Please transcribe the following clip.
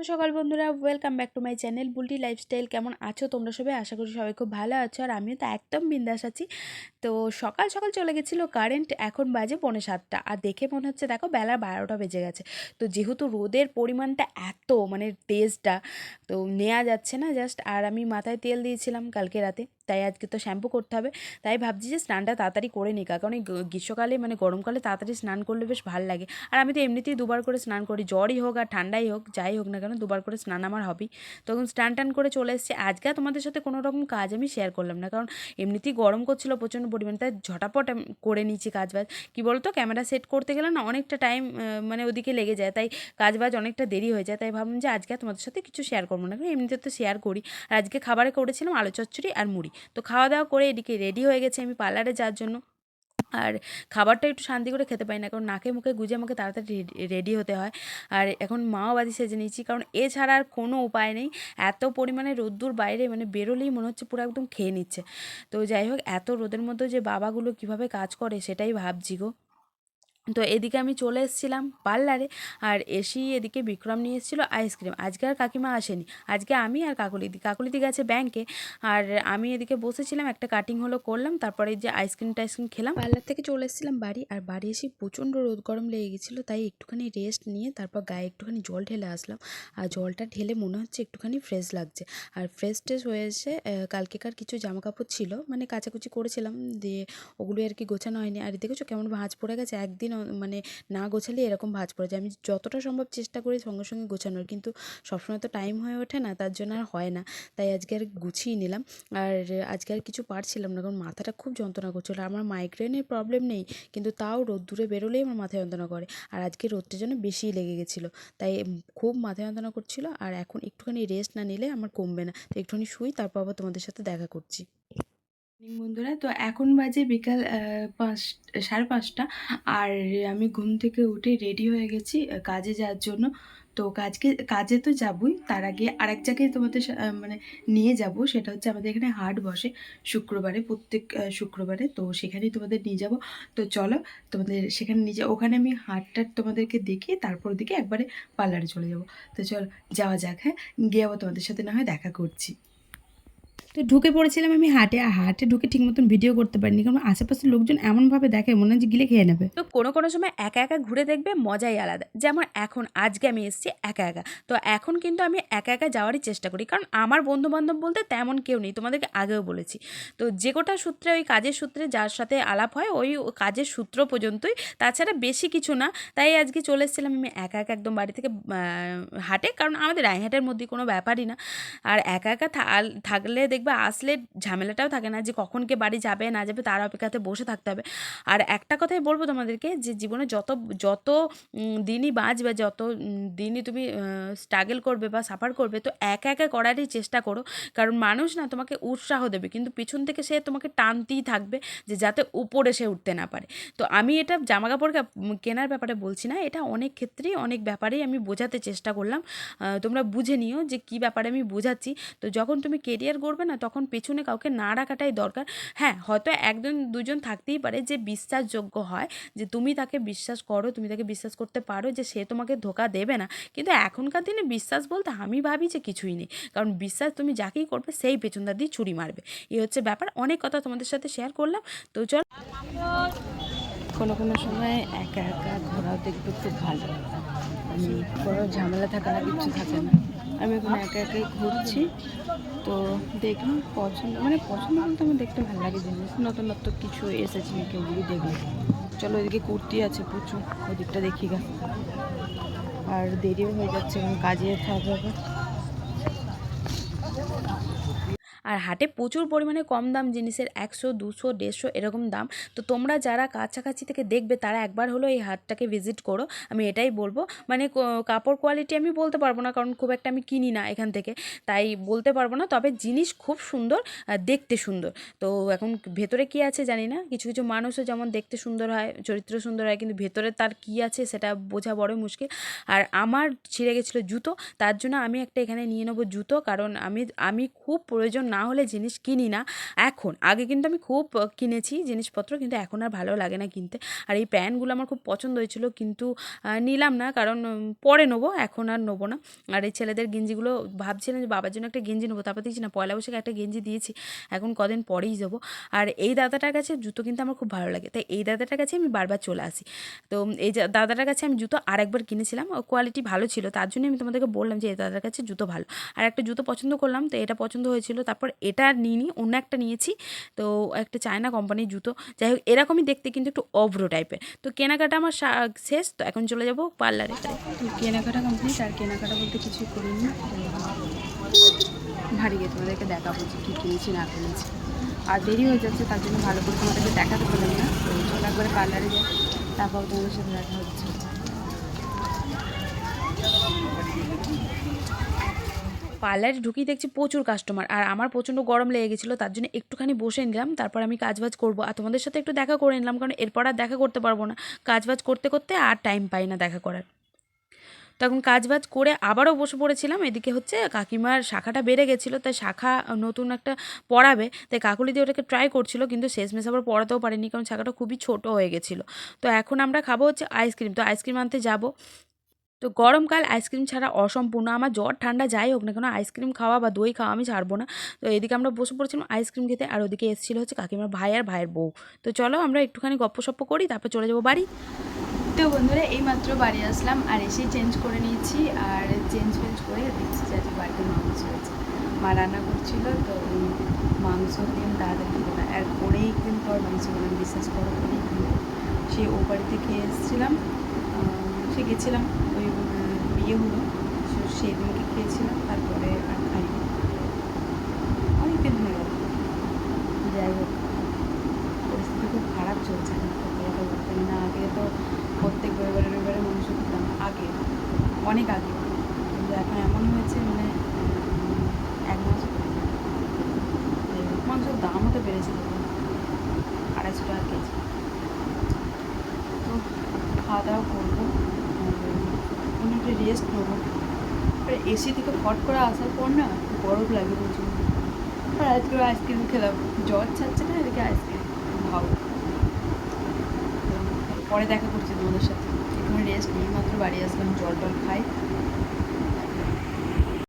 সকাল বন্ধুরা welcome back to my channel Bulti lifestyle কেমন আছো তোমরা সবাই? আশা করি সবাই খুব ভালো আছো, আর আমিও তো একদম বিন্দাস আছি। তো সকাল সকাল চলে গেছিল কারেন্ট এখন বাজে পৌনে সাতটা। আর দেখে মনে হচ্ছে, দেখো বেলা বারোটা বেজে গেছে। তো যেহেতু রোদের পরিমাণটা এত মানে তেজটা তো নেওয়া যাচ্ছে না জাস্ট আর আমি মাথায় তেল দিয়েছিলাম কালকে রাতে, তাই আজকে তো শ্যাম্পু করতে হবে। তাই ভাবছি যে স্নানটা তাড়াতাড়ি করে নিই কারণ গ্রীষ্মকালে মানে গরমকালে তাড়াতাড়ি স্নান করলে বেশ ভালো লাগে। আর আমি তো এমনিতেই দুবার করে স্নান করি, জ্বরই হোক আর ঠান্ডাই হোক, যাই হোক না কেন দুবার করে স্নান আমার হবেই। তখন স্নান টান করে চলে এসেছি। আজকে তোমাদের সাথে কোনো রকম কাজ আমি শেয়ার করলাম না। কারণ এমনিতেই গরম করছিল প্রচণ্ড পরিমাণে, তাই ঝটাপট করে নিয়েছি কাজ বাজ কী বলতো ক্যামেরা সেট করতে গেলে না অনেকটা টাইম মানে ওদিকে লেগে যায়। তাই কাজ বাজ অনেকটা দেরি হয়ে যায়। তাই ভাবলাম যে আজকে তোমাদের সাথে কিছু শেয়ার করব না। কারণ এমনিতে তো শেয়ার করি। আর আজকে খাবারে করেছিলাম আলু চচ্চড়ি আর মুড়ি। তো খাওয়া দাওয়া করে এদিকে রেডি হয়ে গেছে আমি পার্লারে যাওয়ার জন্য। আর খাবারটা একটু শান্তি করে খেতে পাই না, কারণ নাকে মুখে গুজে আমাকে তাড়াতাড়ি রেডি হতে হয়। আর এখন মাও বাজি সেজে নিয়েছি, কারণ এছাড়া আর কোনো উপায় নেই। এত পরিমাণে রোদ্দুর বাইরে মানে বেরোলেই মনে হচ্ছে পুরো একদম খেয়ে নিচ্ছে। তো যাই হোক, এত রোদের মধ্যে যে বাবাগুলো কীভাবে কাজ করে সেটাই ভাবছি গো। তো এদিকে আমি চলে এসেছিলাম পার্লারে আর এসি এদিকে বিক্রম নিয়ে এসেছিল আইসক্রিম। আজকে আর কাকিমা আসেনি। আজকে আমি আর কাকুলিদি। কাকুলিদি গেছে ব্যাংকে আর আমি এদিকে বসেছিলাম, একটা কাটিং হলো করলাম, তারপরে যে আইসক্রিম টাইসক্রিম খেলাম। পার্লার থেকে চলে এসেছিলাম বাড়ি আর বাড়ি এসে প্রচণ্ড রোদ গরম লেগে গেছিল, তাই একটুখানি রেস্ট নিয়ে তারপর গায়ে একটুখানি জল ঢেলে আসলাম। আর জলটা ঢেলে মনে হচ্ছে একটুখানি ফ্রেশ লাগছে। আর ফ্রেশ ট্রেশ হয়ে এসে কালকেকার কিছু জামা কাপড় ছিল মানে কাচাকুচি করেছিলাম, দিয়ে ওগুলো আর কি গোছানো হয়নি। আর দেখেছ কেমন ভাঁজ পড়ে গেছে? একদিন মানে না গোছালে এরকম ভাঁজ পড়ে যায়। আমি যতটা সম্ভব চেষ্টা করি সঙ্গে সঙ্গে গোছানোর, কিন্তু সবসময় তো টাইম হয়ে ওঠে না, তার জন্য আর হয় না। তাই আজকে আর গুছিয়ে নিলাম। আর আজকে আর কিছু পারছিলাম না, কারণ মাথাটা খুব যন্ত্রণা করছিল। আমার মাইগ্রেনের প্রবলেম নেই, কিন্তু তাও রোদ্দুরে বেরোলেই আমার মাথা যন্ত্রণা করে। আর আজকে রোদটা যেন বেশিই লেগে গেছিল। তাই খুব মাথা যন্ত্রণা করছিল। আর এখন একটুখানি রেস্ট না নিলে আমার কমবে না। তো একটুখানি শুই, তারপর আবার তোমাদের সাথে দেখা করছি। বন্ধুরা। তো এখন বাজে বিকাল পাঁচ, সাড়ে পাঁচটা। আর আমি ঘুম থেকে উঠে রেডি হয়ে গেছি কাজে যাওয়ার জন্য। তো কাজকে, কাজে তো যাবই। তার আগে আরেক জায়গায় তোমাদের মানে নিয়ে যাব। সেটা হচ্ছে আমাদের এখানে হাট বসে শুক্রবারে, প্রত্যেক শুক্রবারে। তো সেখানেই তোমাদের নিয়ে যাব। তো চলো, তোমাদের সেখানে নিয়ে যাব। ওখানে আমি হাটটা তোমাদেরকে দেখিয়ে তারপর দিকে একবারে পার্লারে চলে যাব। তো চলো, যাওয়া যাক হ্যাঁ? গিয়ে আবার তোমাদের সাথে না হয় দেখা করছি। তো ঢুকে পড়েছিলাম আমি হাটে, আর হাটে ঢুকে ঠিক মতন ভিডিও করতে পারিনি। কারণ আশেপাশের লোকজন এমনভাবে দেখে মনে হয় গিলে খেয়ে নেবে। তো কোনো কোনো সময় একা একা ঘুরে দেখবে মজাই আলাদা। যেমন এখন, আজকে আমি এসেছি একা একা। তো এখন কিন্তু আমি একা একা যাওয়ারই চেষ্টা করি। কারণ আমার বন্ধু বান্ধব বলতে তেমন কেউ নেই, তোমাদেরকে আগেও বলেছি। তো যে কোটা সূত্রে, ওই কাজের সূত্রে যার সাথে আলাপ হয়, ওই কাজের সূত্র পর্যন্তই। তাছাড়া বেশি কিছু না। তাই আজকে চলে এসেছিলাম আমি একা একা একদম বাড়ি থেকে হাটে। কারণ আমাদের রায়হাটের মধ্যে কোনো ব্যাপারই না। আর একা একা থাকলে দেখবে আসলে ঝামেলাটাও থাকে না যে কখন কে বাড়ি যাবে, না যাবে তার অপেক্ষাতে বসে থাকতে হবে। আর একটা কথাই বলব তোমাদেরকে যে জীবনে যত যত দিনই বাঁচবে, যত দিনই তুমি স্ট্রাগল করবে বা সাফার করবে, তো একা একা করারই চেষ্টা করো। কারণ মানুষ না তোমাকে উৎসাহ দেবে, কিন্তু পিছন থেকে সে তোমাকে টানতেই থাকবে যে যাতে উপরে সে উঠতে না পারে। তো আমি এটা জামা কাপড় কেনার ব্যাপারে বলছি না, এটা অনেক ক্ষেত্রেই, অনেক ব্যাপারেই আমি বোঝাতে চেষ্টা করলাম। তোমরা বুঝে নিও যে কী ব্যাপারে আমি বোঝাচ্ছি। তো যখন তুমি কেরিয়ার করবে না তখন পেছনে কাউকে না রাখাটাই দরকার। হ্যাঁ হয়তো একজন, দুজন থাকতেই পারে যে বিশ্বাসযোগ্য হয়, যে তুমি তাকে বিশ্বাস করো, তুমি তাকে বিশ্বাস করতে পারো যে সে তোমাকে ধোকা দেবে না। কিন্তু এখনকার দিনে বিশ্বাস বলতে আমি ভাবি যে কিছুই নেই। কারণ বিশ্বাস তুমি যাকেই করবে সেই পেছনটা দিয়ে ছুরি মারবে। এই হচ্ছে ব্যাপার। অনেক কথা তোমাদের সাথে শেয়ার করলাম। তো চল কোনো কোনো সময় একা একা ঘোরাও দেখবে খুব ভালো। আমি কোনো ঝামেলা থাকে না কিচ্ছু থাকে না। আমি এখন একা একাই ঘুরছি। তো দেখলাম পছন্দ মানে পছন্দ বলতে আমার দেখতে ভালো লাগে জিনিস। নতুন নতুন কিছু এসেছে কেউ যদি দেখলাম চলো ওইদিকে কুর্তি আছে প্রচুর ওই দিকটা দেখি গা। আর দেরিও হয়ে যাচ্ছে এবং কাজে হবে আবার। আর হাটে প্রচুর পরিমাণে কম দাম জিনিসের একশো, দুশো, দেড়শো এরকম দাম। তো তোমরা যারা কাছাকাছি থেকে দেখবে, তারা একবার হলো এই হাটটাকে ভিজিট করো। আমি এটাই বলব। মানে কাপড় কোয়ালিটি আমি বলতে পারব না, কারণ খুব একটা আমি কিনি না এখান থেকে। তাই বলতে পারব না, তবে জিনিস খুব সুন্দর দেখতে সুন্দর। তো এখন ভেতরে কি আছে জানি না। কিছু কিছু মানুষও যেমন দেখতে সুন্দর হয়, চরিত্র সুন্দর হয়, কিন্তু ভেতরে তার কি আছে সেটা বোঝা বড় মুশকিল। আর আমার ছিঁড়ে গেছিল জুতো, তার জন্য আমি একটা এখানে নিয়ে নেব জুতো, কারণ আমি আমি খুব প্রয়োজন না হলে জিনিস কিনি না। এখন, আগে কিন্তু আমি খুব কিনেছি জিনিসপত্র কিন্তু এখন আর ভালো লাগে না কিনতে। আর এই প্যান্টগুলো আমার খুব পছন্দ হয়েছিল কিন্তু নিলাম না কারণ পরে নেব, এখন আর নেব না। আর এই ছেলেদের গেঞ্জিগুলো ভাবছিলাম যে বাবার জন্য একটা গেঞ্জি নেব, তারপর দেখছি না পয়লা বৈশাখে একটা গেঞ্জি দিয়েছি, এখন কদিন পরেই যাব আর এই দাদাটার কাছে জুতো কিন্তু আমার খুব ভালো লাগে, তাই এই দাদাটার কাছে আমি বারবার চলে আসি। তো এই দাদাটার কাছে আমি জুতো আরেকবার কিনেছিলাম কোয়ালিটি ভালো ছিল, তার জন্য আমি তোমাদেরকে বললাম যে, এই দাদার কাছে জুতো ভালো। আর একটা জুতো পছন্দ করলাম, তো এটা পছন্দ হয়েছিল, তারপর এটা আর নিইনি, অন্য একটা নিয়েছি। তো একটা চায়না কোম্পানির জুতো। যাই হোক, এরকমই দেখতে কিন্তু একটু অভ্র টাইপের তো কেনাকাটা আমার শেষ, তো এখন চলে যাব পার্লারে। কেনাকাটা কমপ্লিট আর কেনাকাটা বলতে কিছুই করিনি। ভারী গিয়ে তোমাদেরকে দেখাবো যে কী কিনেছি, না কিনেছি। আর দেরি হয়ে যাচ্ছে, তার জন্য ভালো করে তোমাদেরকে দেখাতে পারলাম না। তো একবারে পার্লারে যাই, তারপর তোমাদের সাথে দেখা হচ্ছে। পার্লারে ঢুকিয়ে দেখছি প্রচুর কাস্টমার আর আমার প্রচণ্ড গরম লেগে গেছিল, তার জন্য একটুখানি বসে নিলাম, তারপর আমি কাজবাজ করব। আর তোমাদের সাথে একটু দেখা করে নিলাম, কারণ এরপর আর দেখা করতে পারব না। কাজবাজ করতে করতে আর টাইম পাই না দেখা করার। তখন কাজবাজ করে আবারও বসে পড়েছিলাম, এদিকে হচ্ছে কাকিমার শাখাটা বেড়ে গেছিল, তাই শাখা নতুন একটা পড়াবে, তাই কাকুলি দিয়ে ওটাকে ট্রাই করছিল, কিন্তু শেষমেশ আবার পড়াতেও পারিনি, কারণ শাখাটা খুবই ছোট হয়ে গেছিল। তো এখন আমরা খাব হচ্ছে আইসক্রিম তো আইসক্রিম আনতে যাব। তো গরমকাল আইসক্রিম ছাড়া অসম্পূর্ণ। আমার জ্বর ঠান্ডা যাই হোক না কেন, আইসক্রিম খাওয়া বা দই খাওয়া আমি ছাড়বো না। তো এদিকে আমরা বসে পড়েছিলাম আইসক্রিম খেতে, আর ওদিকে এসেছিল হচ্ছে কাকিমার ভাই আর ভাইয়ের বউ। তো চলো আমরা একটুখানি গপ্পসপ্প করি, তারপর চলে যাব বাড়ি। তো বন্ধুরা, এইমাত্র বাড়ি আসলাম, আর এসেই চেঞ্জ করে নিয়েছি, আর চেঞ্জ ফেঞ্জ করে দেখছি যে আজকে বাড়িতে মাংস হয়েছে মা রান্না করছিল, তো মাংস দিন তাড়াতাড়ি না। আর পরেই দিন পর মাংস করলাম বিশ্বাস করো সে ও বাড়িতে খেয়ে এসেছিলাম সে গেছিলাম। বিয়ে হলো সেই দিনকে খেয়েছিলাম, তারপরে আর খাই অনেক দিন হয়ে গেল। যাই হোক, পরিস্থিতি খুব খারাপ চলছে এখন না আগে তো প্রত্যেক রবিবারে রবিবারে মাংস খেতাম, আগে, অনেক আগে। কিন্তু এখন এমন হয়েছে মানে এক মাস মাংসের দামও তো। বেড়েছে আড়াইশো টাকা কেজি। তো খাওয়া দাওয়া করব। রেস্ট নেব এসি থেকে ফট করে আসার পর না গরম লাগে প্রচুর। আর আজকে আইসক্রিম খেলাম। জ্বর ছাড়ছে না, এদিকে আইসক্রিম ভালো পরে দেখা করছি তোমাদের সাথে। এখানে রেস্ট নিয়ে মাত্র বাড়ি আসলাম জল টল খাই।